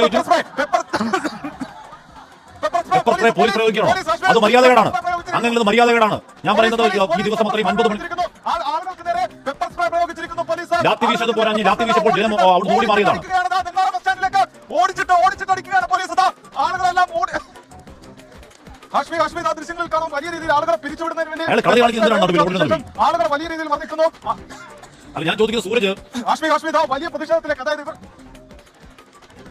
പ്രയോഗിച്ചു pepper spray police പ്രയോഗിക്കണോ? അത് മര്യാദകേടാണ്. അങ്ങനെയുള്ളത് മര്യാദകേടാണ്. ഞാൻ പറയുന്നത് ഈ ദിവസം അത്രയും അൻപത് മണി ലാത്തി വീശത് പോരാഞ്ഞ് ലാത്തി വീശപ്പോൾ ജനം അവിടുന്ന് ഓടി മാറിയതാണ്. ഓടിച്ചിട്ട് ഓടിച്ചിട്ട് അടിക്കുകയാണ് പോലീസ്. ആളുകളെല്ലാം ഓടി ഹാഷ്മി ഹാഷ്മി ആ ദൃശ്യങ്ങളിൽ കാണാം. വലിയ രീതിയിൽ ആളുകളെ പിരിച്ചുവിടുന്നതിന് വേണ്ടി അയാൾ കളി കളിക്കുന്നതിനാണ് നടുവിൽ ഓടുന്നത്. ആളുകൾ വലിയ രീതിയിൽ അല്ല ഞാൻ ചോദിക്കുന്നത് സൂരജ്. ഹാഷ്മി ഹാഷ്മി വലിയ പ്രതിഷേധത്തിലേക്ക്. അതായത് ഇവർ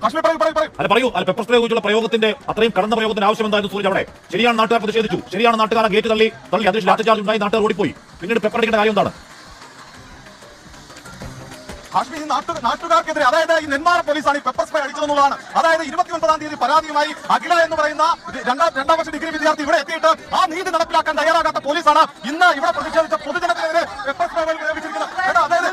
അല്ല പറയൂ. അല്ല പെപ്പർ സ്പ്രേ ഉപയോഗിച്ചുള്ള പ്രയോഗത്തിന്റെ അത്രയും കടന്ന പ്രയോഗത്തിന്റെ ആവശ്യം എന്തായിരുന്നു? സൂരജ് അവിടെ ശരിയാണ് നാട്ടുകാർ പ്രതിഷേധിച്ചു. ശരിയാണ് നാട്ടുകാർ ഗേറ്റ് തള്ളി തള്ളി. അതിന് ലാറ്റ് ചാർജ് ഉണ്ടായി നാട്ടുകാർ ഓടിപ്പോയി. പിന്നീട് പെപ്പർ അടിക്കേണ്ട കാര്യം എന്താണ്? ഹാഷ്മി നാട്ടു നാട്ടുകാർക്കെതിരെ അതായത് ഈ നെന്മാറ പോലീസാണ് ഈ പെപ്പർ സ്പ്രേ അടിച്ചതെന്നുള്ളതാണ്. അതായത് ഇരുപത്തി ഒൻപതാം തീയതി പരാതിയുമായി അഖില എന്ന് പറയുന്ന രണ്ടാം രണ്ടാം വർഷ ഡിഗ്രി വിദ്യാർത്ഥി ഇവിടെ എത്തിയിട്ട് ആ നീതി നടപ്പിലാക്കാൻ തയ്യാറാകാത്ത പോലീസാണ് ഇന്ന് ഇവിടെ പ്രതിഷേധിച്ച പൊതുജനത്തിനെതിരെ പെപ്പർ സ്പ്രേ പ്രയോഗിച്ചിരിക്കുന്നത് കേട്ടോ, അതായത്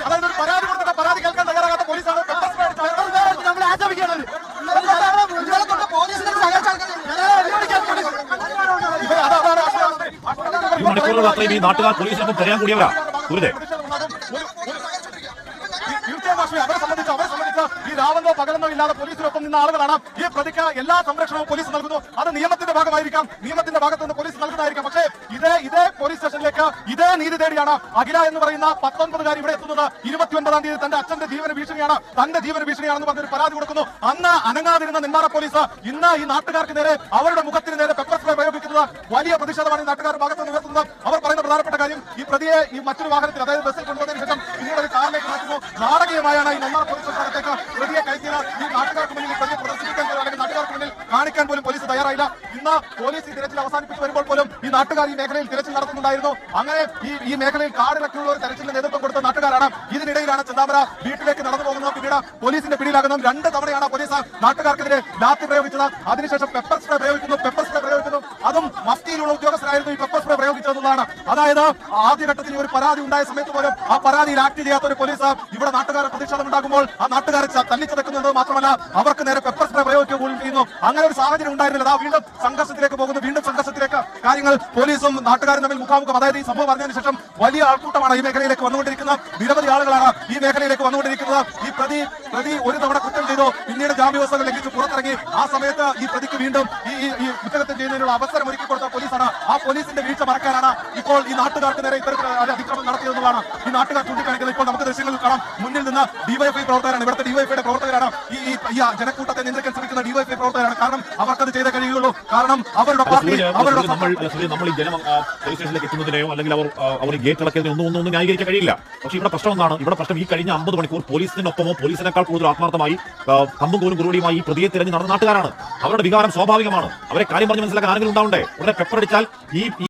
അതായത് ഒരു പരാതി കൊടുത്തിട്ട് പരാതി കേൾക്കാൻ തയ്യാറാകാത്ത പോലീസാണ് പെപ്പർ സ്പ്രേ അടിച്ചത് നമ്മൾ ആചരിക്കുകയാണ് ഇവർ അതാ- അതാണ് ഹാഷ്മി, ഹാഷ്മി. ഈ മണിക്കൂറുകൾ അത്രയും ഈ നാട്ടുകാർ പോലീസിനൊപ്പം തിരയാൻ കൂടിയവരാ. ഗുരുതേ. അവരെ സംബന്ധിച്ച് അവരെ സംബന്ധിച്ച് ഈ രാവെന്നോ പകലെന്നോ ഇല്ലാതെ പോലീസിനൊപ്പം നിന്ന ആളുകളാണ്. ഈ പ്രതിക്ക് എല്ലാ സംരക്ഷണവും പോലീസ് നൽകുന്നു. അത് നിയമത്തിന്റെ ഭാഗമായിരിക്കാം. നിയമത്തിന്റെ ഭാഗത്ത് നിന്ന് പോലീസ് നൽകുന്നതായിരിക്കാം. പക്ഷേ ഇതേ ഇതേ പോലീസ് സ്റ്റേഷനിലേക്ക് ഇതേ നീതി തേടിയാണ് അഖില എന്ന് പറയുന്ന പത്തൊൻപതുകാരി ഇവിടെ എത്തുന്നത്. ഇരുപത്തിയൊൻപതാം തീയതി തന്റെ അച്ഛന്റെ ജീവന ഭീഷണിയാണ്. തന്റെ ജീവന ഭീഷണിയാണെന്ന് പറഞ്ഞൊരു പരാതി കൊടുക്കുന്നു. അന്ന് അനങ്ങാതിരുന്ന നെന്മാറ പോലീസ് ഇന്ന് ഈ നാട്ടുകാർക്ക് നേരെ അവരുടെ മുഖത്തിന് നേരെ പെപ്പർ സ്പ്രേ പ്രയോഗിക്കുന്നത് വലിയ പ്രതിഷേധമാണ് ഈ നാട്ടുകാരുടെ ഭാഗത്ത് നിന്ന് ഉയർത്തുന്നത്. അവർ പറയുന്ന പ്രധാനപ്പെട്ട കാര്യം ഈ പ്രതിയെ ഈ മറ്റൊരു വാഹനത്തിൽ അതായത് ബസ്സിൽ കൊണ്ടുവന്നതിന് ശേഷം പിന്നീട് ഒരു കാറിലേക്ക് മാറ്റുന്നു. നാടകീയമായാണ് ഈ നന്നാർ പോലീസ് സ്ഥലത്തേക്ക് പ്രതിയെ കയറ്റിയത്. ഈ നാട്ടുകാർക്ക് മുന്നിൽ പ്രതിയെ പ്രദർശിപ്പിക്കാൻ അല്ലെങ്കിൽ നാട്ടുകാർക്ക് മുന്നിൽ കാണിക്കാൻ പോലും പോലീസ് തയ്യാറായില്ല. ഇന്ന് പോലീസ് ഈ തിരച്ചിൽ അവസാനിപ്പിച്ച് വരുമ്പോൾ പോലും ഈ നാട്ടുകാർ ഈ മേഖലയിൽ തിരച്ചിൽ നടത്തുന്നുണ്ടായിരുന്നു. അങ്ങനെ ഈ ഈ മേഖലയിൽ കാടിലൊക്കെയുള്ള ഒരു തെരച്ചിലിന് നേതൃത്വം കൊടുത്ത നാട്ടുകാരാണ്. ഇതിനിടയിലാണ് ചെന്താമര വീട്ടിലേക്ക് നടന്നു പോകുന്നത്. പിന്നീട് പോലീസിന്റെ പിടിയിലാകുന്നത് രണ്ട് തവണയാണ് പോലീസ് നാട്ടുകാർക്കെതിരെ ലാത്തി പ്രയോഗിച്ചത്. അതിനുശേഷം പെപ്പർ സ്പ്രേ പ്രയോഗിക്കുന്നു. ഉദ്യോഗസ്ഥരായിരുന്നു ഈ പെപ്പർ സ്പ്രേ പ്രയോഗിച്ചതെന്നുള്ളതാണ് അതായത് ആദ്യഘട്ടത്തിൽ ഒരു പരാതി ഉണ്ടായ സമയത്ത് പോലും ആ പരാതിയിൽ ആക്ട് ചെയ്യാത്ത ഒരു പോലീസ് ഇവിടെ നാട്ടുകാരെ പ്രതിഷേധം ഉണ്ടാകുമ്പോൾ ആ നാട്ടുകാരെ തല്ലിച്ചതക്കുന്നത് മാത്രമല്ല അവർക്ക് നേരെ പെപ്പർ സ്പ്രേ പ്രയോഗിക്കുക പോലും ചെയ്യുന്നു. അങ്ങനെ ഒരു സാഹചര്യം ഉണ്ടായിരുന്നില്ല. അതാ വീണ്ടും സംഘർഷത്തിലേക്ക് പോകുന്നു. വീണ്ടും സംഘർഷത്തിലേക്ക് കാര്യങ്ങൾ പോലീസും നാട്ടുകാരും തമ്മിൽ മുഖാമുഖം. അതായത് ഈ സംഭവം പറഞ്ഞതിന് ശേഷം വലിയ ആൾക്കൂട്ടമാണ് ഈ മേഖലയിലേക്ക് വന്നുകൊണ്ടിരിക്കുന്നത്. നിരവധി ആളുകളാണ് ഈ മേഖലയിലേക്ക് വന്നുകൊണ്ടിരിക്കുന്നത്. ഈ പ്രതി പ്രതി ഒരു തവണ കുറ്റം ചെയ്തു. പിന്നീട് ജാമ്യവസ്ഥകൾ ലംഘിച്ച് പുറത്തിറങ്ങി. ആ സമയത്ത് ഈ പ്രതിക്ക് വീണ്ടും ഈ കുറ്റകൃത്യം ചെയ്യുന്നതിനുള്ള അവസരം ഒരുക്കി കൊടുത്ത പോലീസാണ് പോലീസിന്റെ വീഴ്ച മറക്കാനാണ് ഇപ്പോൾ ഈ നാട്ടുകാർക്ക് നേരെ ഇത്തരത്തിൽ അതിക്രമം നടത്തിയതെന്നുള്ളതാണ്. ഈ നാട്ടുകാർ ചൂണ്ടിക്കാണിക്കുന്നത് ഇപ്പോൾ നമുക്ക് ദൃശ്യങ്ങൾ കാണാം. മുന്നിൽ നിന്ന് ഡിവൈഎഫ്ഐ പ്രവർത്തകരാണ്. ഇവിടുത്തെ ഡിവൈഎഫ്ഐയുടെ പ്രവർത്തകരാണ് ഈ ഈ ജനക്കൂട്ടത്തെ നിയന്ത്രിക്കാൻ ശ്രമിക്കുന്ന ഡിവൈഎഫ്ഐ പ്രവർത്തകരാണ്. കാരണം അവർക്കത് ചെയ്തേ കഴിയുള്ളൂ കാരണം അവരുടെ പാർട്ടി അവരുടെ നമ്മൾ ഈ ജനം പോലീസ് സ്റ്റേഷനിലേക്ക് എത്തുന്നതിനെയോ അല്ലെങ്കിൽ അവർ അവർ ഗേറ്റ് അടക്കിയതിനെ ഒന്നും ഒന്നും ഒന്നും ന്യായീകരിക്കാൻ കഴിയില്ല. പക്ഷേ ഇവിടെ പ്രശ്നം എന്താണ്? ഇവിടെ പ്രശ്നം ഈ കഴിഞ്ഞ അമ്പത് മണിക്കൂർ പോലീസിനൊപ്പമോ പോലീസിനേക്കാൾ കൂടുതൽ ആത്മാർത്ഥമായി കമ്പും കൂരും കുറുവടിയുമായി ഈ പ്രതിയെ തിരഞ്ഞു നടന്ന നാട്ടുകാരാണ്. അവരുടെ വികാരം സ്വാഭാവികമാണ്. അവരെ കാര്യം പറഞ്ഞ് മനസ്സിലാക്കാൻ ആരെങ്കിലും ഉണ്ടാവണ്ടേ? ഉടനെ പെപ്പർ അടിച്ചാൽ ഈ